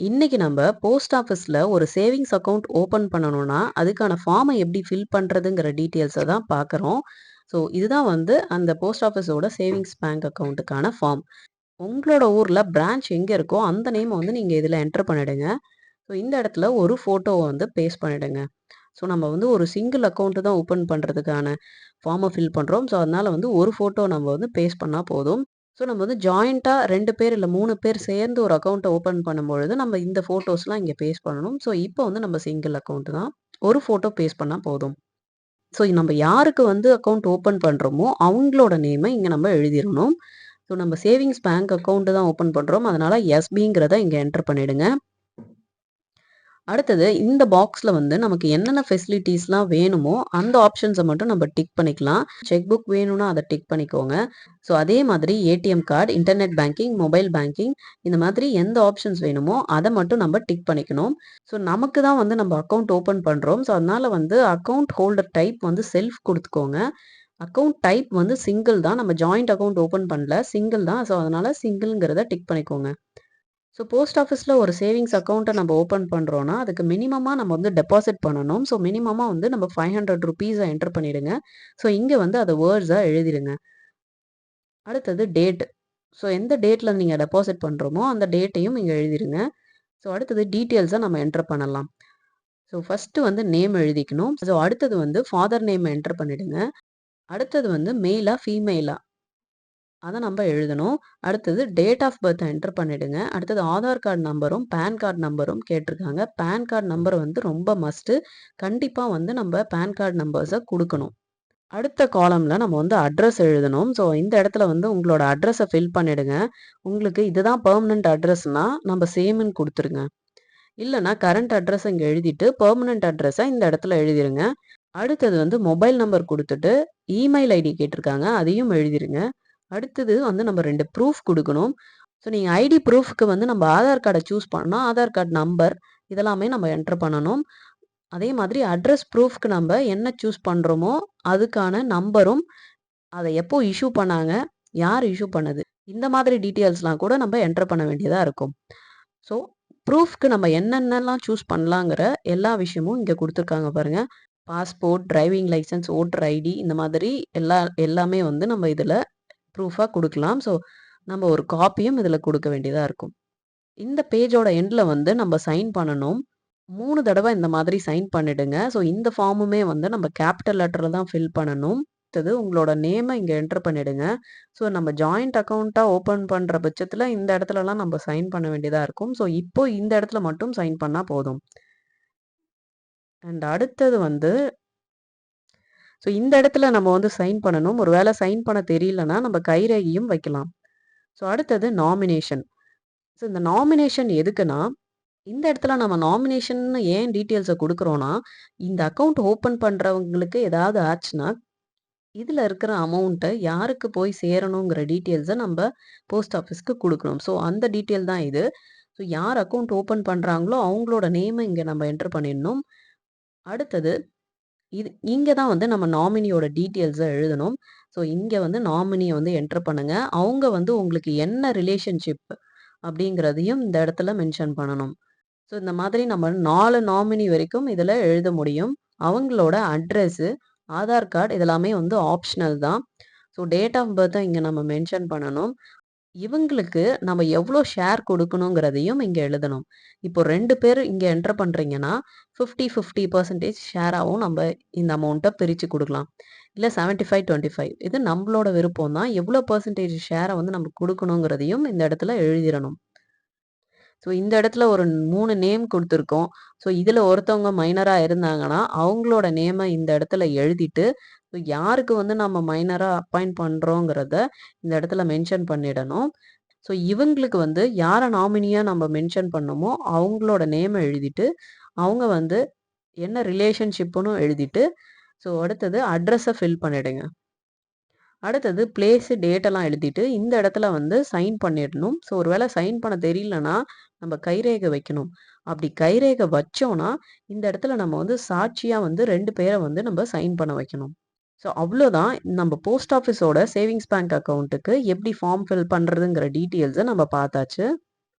இன்னைக்கு நம்ம போஸ்ட் ஆஃபீஸில் ஒரு சேவிங்ஸ் அக்கௌண்ட் ஓப்பன் பண்ணணும்னா அதுக்கான ஃபார்மை எப்படி ஃபில் பண்ணுறதுங்கிற டீட்டெயில்ஸை தான் பார்க்குறோம் ஸோ இதுதான் வந்து அந்த போஸ்ட் ஆஃபீஸோட சேவிங்ஸ் பேங்க் அக்கௌண்ட்டுக்கான ஃபார்ம் உங்களோட ஊரில் பிரான்ச் எங்கே இருக்கோ அந்த நேமை வந்து நீங்கள் இதில் என்டர் பண்ணிடுங்க. ஸோ இந்த இடத்துல ஒரு ஃபோட்டோவை வந்து பேஸ்ட் பண்ணிடுங்க. ஸோ நம்ம வந்து ஒரு சிங்கிள் அக்கௌண்ட்டு தான் ஓப்பன் பண்ணுறதுக்கான ஃபார்மை ஃபில் பண்ணுறோம் ஸோ அதனால் வந்து ஒரு ஃபோட்டோ நம்ம வந்து பேஸ்ட் பண்ணால் போதும். ஸோ நம்ம வந்து ஜாயிண்ட்டாக ரெண்டு பேர் இல்லை மூணு பேர் சேர்ந்து ஒரு அக்கௌண்ட்டை ஓப்பன் பண்ணும்பொழுது நம்ம இந்த ஃபோட்டோஸ்லாம் இங்கே பேஸ்ட் பண்ணணும். ஸோ இப்போ வந்து நம்ம சிங்கிள் அக்கௌண்ட் தான் ஒரு ஃபோட்டோ பேஸ்ட் பண்ணால் போதும். ஸோ நம்ம யாருக்கு வந்து அக்கௌண்ட் ஓப்பன் பண்ணுறோமோ அவங்களோட நேமை இங்கே நம்ம எழுதிடணும். ஸோ நம்ம சேவிங்ஸ் பேங்க் அக்கௌண்ட்டு தான் ஓப்பன் பண்ணுறோம் அதனால் எஸ்பிங்கிறத இங்கே என்டர் பண்ணிவிடுங்க அடுத்தது இந்த பாக்ஸில் வந்து நமக்கு என்னென்ன ஃபெசிலிட்டிஸ்லாம் வேணுமோ அந்த ஆப்ஷன்ஸை மட்டும் நம்ம டிக் பண்ணிக்கலாம். செக் புக் வேணும்னா அதை டிக் பண்ணிக்கோங்க. ஸோ அதே மாதிரி ATM card internet banking mobile banking இந்த மாதிரி எந்த ஆப்ஷன்ஸ் வேணுமோ அதை மட்டும் நம்ம டிக் பண்ணிக்கணும். ஸோ நமக்கு தான் வந்து நம்ம அக்கௌண்ட் ஓப்பன் பண்ணுறோம் ஸோ அதனால் வந்து அக்கௌண்ட் ஹோல்டர் டைப் வந்து செல்ஃப் கொடுத்துக்கோங்க. அக்கௌண்ட் டைப் வந்து சிங்கிள் தான். நம்ம ஜாயிண்ட் அக்கௌண்ட் ஓப்பன் பண்ணல. சிங்கிள் தான். ஸோ அதனால் சிங்கிள்ங்கிறத டிக் பண்ணிக்கோங்க. ஸோ போஸ்ட் ஆஃபீஸில் ஒரு சேவிங்ஸ் அக்கௌண்ட்டை நம்ம ஓப்பன் பண்ணுறோன்னா அதுக்கு மினிமமாக நம்ம வந்து டெபாசிட் பண்ணணும். ஸோ மினிமமாக வந்து நம்ம ஃபைவ் ஹண்ட்ரட் ருபீஸை என்டர் பண்ணிவிடுங்க ஸோ இங்கே வந்து அதை வேர்ட்ஸாக எழுதிடுங்க. அடுத்தது டேட் ஸோ எந்த டேட்டில் நீங்கள் டெபாசிட் பண்ணுறோமோ அந்த டேட்டையும் இங்கே எழுதிடுங்க. ஸோ அடுத்தது டீட்டெயில்ஸை நம்ம என்டர் பண்ணலாம். ஸோ ஃபஸ்ட்டு வந்து நேம் எழுதிக்கணும். ஸோ அடுத்தது வந்து ஃபாதர் நேம் என்டர் பண்ணிவிடுங்க அடுத்தது வந்து மெயிலாக ஃபீமெயிலாக அதை நம்ம எழுதணும். அடுத்தது டேட் ஆஃப் பர்த் என்டர் பண்ணிடுங்க. அடுத்தது ஆதார் கார்டு நம்பரும் பேன் கார்டு நம்பரும் கேட்டிருக்காங்க. பேன் கார்டு நம்பர் வந்து ரொம்ப மஸ்ட்டு கண்டிப்பாக வந்து நம்ம பேன் கார்டு நம்பர்ஸை கொடுக்கணும். அடுத்த காலமில் நம்ம வந்து அட்ரஸ் எழுதணும். ஸோ இந்த இடத்துல வந்து உங்களோட அட்ரஸை ஃபில் பண்ணிடுங்க. உங்களுக்கு இதுதான் பெர்மனண்ட் அட்ரஸ்னால் நம்ம சேமுன்னு கொடுத்துருங்க. இல்லைனா கரண்ட் அட்ரஸ் இங்கே எழுதிட்டு பெர்மனண்ட் அட்ரஸை இந்த இடத்துல எழுதிருங்க. அடுத்தது வந்து மொபைல் நம்பர் கொடுத்துட்டு இமெயில் ஐடி கேட்டிருக்காங்க. அதையும் எழுதிருங்க. அடுத்தது வந்து நம்ம ரெண்டு ப்ரூஃப் கொடுக்கணும். ஸோ நீங்கள் ஐடி ப்ரூஃப்க்கு வந்து நம்ம ஆதார் கார்டை சூஸ் பண்ணால் ஆதார் கார்டு நம்பர் இதெல்லாமே நம்ம என்டர் பண்ணணும். அதே மாதிரி அட்ரஸ் ப்ரூஃப்க்கு நம்ம என்ன சூஸ் பண்ணுறோமோ அதுக்கான நம்பரும் அதை எப்போ இஷ்யூ பண்ணாங்க யார் இஷ்யூ பண்ணது இந்த மாதிரி டீட்டெயில்ஸ்லாம் கூட நம்ம என்டர் பண்ண வேண்டியதாக இருக்கும். ஸோ ப்ரூஃப்க்கு நம்ம என்னென்னலாம் சூஸ் பண்ணலாங்கிற எல்லா விஷயமும் இங்கே கொடுத்துருக்காங்க பாருங்கள் passport driving licence voter ID இந்த மாதிரி எல்லா எல்லாமே வந்து நம்ம இதில் ப்ரூஃபாக கொடுக்கலாம். ஸோ நம்ம ஒரு காப்பியும் இதில் கொடுக்க வேண்டியதாக இருக்கும். இந்த பேஜோட எண்டில் வந்து நம்ம சைன் பண்ணணும். மூணு தடவை இந்த மாதிரி சைன் பண்ணிடுங்க. ஸோ இந்த ஃபார்முமே வந்து நம்ம கேபிட்டல் லெட்டரில் தான் ஃபில் பண்ணணும். அடுத்தது உங்களோட நேமை இங்கே என்டர் பண்ணிடுங்க. ஸோ நம்ம ஜாயிண்ட் அக்கௌண்ட்டாக ஓப்பன் பண்ணுற பட்சத்தில் இந்த இடத்துலலாம் நம்ம சைன் பண்ண வேண்டியதாக இருக்கும். ஸோ இப்போ இந்த இடத்துல மட்டும் சைன் பண்ணால் போதும். அண்ட் அடுத்தது வந்து ஸோ இந்த இடத்துல நம்ம வந்து சைன் பண்ணணும். ஒரு வேளை சைன் பண்ண தெரியலனா நம்ம கைரேகையும் வைக்கலாம். ஸோ அடுத்தது நாமினேஷன் ஸோ இந்த நாமினேஷன் எதுக்குன்னா இந்த இடத்துல நம்ம நாமினேஷன் ஏன் டீட்டெயில்ஸை கொடுக்குறோன்னா இந்த அக்கௌண்ட் ஓப்பன் பண்ணுறவங்களுக்கு ஏதாவது ஆச்சுன்னா இதில் இருக்கிற அமௌண்ட்டை யாருக்கு போய் சேரணுங்கிற டீட்டெயில்ஸை நம்ம போஸ்ட் ஆஃபீஸ்க்கு கொடுக்கணும். ஸோ அந்த டீட்டெயில் தான் இது. ஸோ யார் அக்கௌண்ட் ஓப்பன் பண்ணுறாங்களோ அவங்களோட நேமை இங்கே நம்ம என்டர் பண்ணிடணும். அடுத்தது இது இங்கே தான் வந்து நம்ம நாமினியோட டீட்டெயில்ஸை எழுதணும். ஸோ இங்கே வந்து நாமினியை வந்து என்டர் பண்ணுங்கள் அவங்க வந்து உங்களுக்கு என்ன ரிலேஷன்ஷிப் அப்படிங்கிறதையும் இந்த இடத்துல மென்ஷன் பண்ணணும். ஸோ இந்த மாதிரி நம்ம நாலு நாமினி வரைக்கும் இதில் எழுத முடியும். அவங்களோட அட்ரெஸ்ஸு ஆதார் கார்டு இதெல்லாமே வந்து ஆப்ஷனல் தான். ஸோ டேட் ஆஃப் பர்த்தும் இங்கே நம்ம மென்ஷன் பண்ணணும். இவங்களுக்கு நம்ம எவ்வளோ ஷேர் கொடுக்கணுங்கிறதையும் இங்கே எழுதணும். இப்போ ரெண்டு பேர் இங்கே என்டர் பண்ணுறீங்கன்னா ஃபிஃப்டி ஃபிஃப்டி பர்சன்டேஜ் ஷேராகவும் நம்ம இந்த அமௌண்ட்டை பிரித்து கொடுக்கலாம். இல்லை செவன்ட்டி ஃபைவ் டுவெண்ட்டி ஃபைவ் இது நம்மளோட விருப்பம் தான் எவ்வளோ பர்சன்டேஜ் ஷேரை வந்து நம்ம கொடுக்கணுங்கிறதையும் இந்த இடத்துல எழுதிடணும். ஸோ இந்த இடத்துல ஒரு மூணு நேம் கொடுத்துருக்கோம். ஸோ இதில் ஒருத்தவங்க மைனராக இருந்தாங்கன்னா அவங்களோட நேமை இந்த இடத்துல எழுதிட்டு ஸோ யாருக்கு வந்து நம்ம மைனராக அப்பாயிண்ட் பண்ணுறோங்கிறத இந்த இடத்துல மென்ஷன் பண்ணிடணும். ஸோ இவங்களுக்கு வந்து யாரை நாமினியாக நம்ம மென்ஷன் பண்ணோமோ அவங்களோட நேமை எழுதிட்டு அவங்க வந்து என்ன ரிலேஷன்ஷிப்புன்னு எழுதிட்டு ஸோ அடுத்தது அட்ரஸை ஃபில் பண்ணிடுங்க. அடுத்தது பிளேஸு டேட்டெல்லாம் எழுதிட்டு இந்த இடத்துல வந்து சைன் பண்ணிடணும். ஸோ ஒரு வேளை சைன் பண்ண தெரியலனா நம்ம கைரேகை வைக்கணும். அப்படி கைரேகை வச்சோம்னா இந்த இடத்துல நம்ம வந்து சாட்சியாக வந்து ரெண்டு பேரை வந்து நம்ம சைன் பண்ண வைக்கணும். ஸோ அவ்வளோதான். நம்ம போஸ்ட் ஆஃபீஸோட சேவிங்ஸ் பேங்க் அக்கௌண்ட்டுக்கு எப்படி ஃபார்ம் ஃபில் பண்ணுறதுங்கிற டீட்டெயில்ஸை நம்ம பார்த்தாச்சு.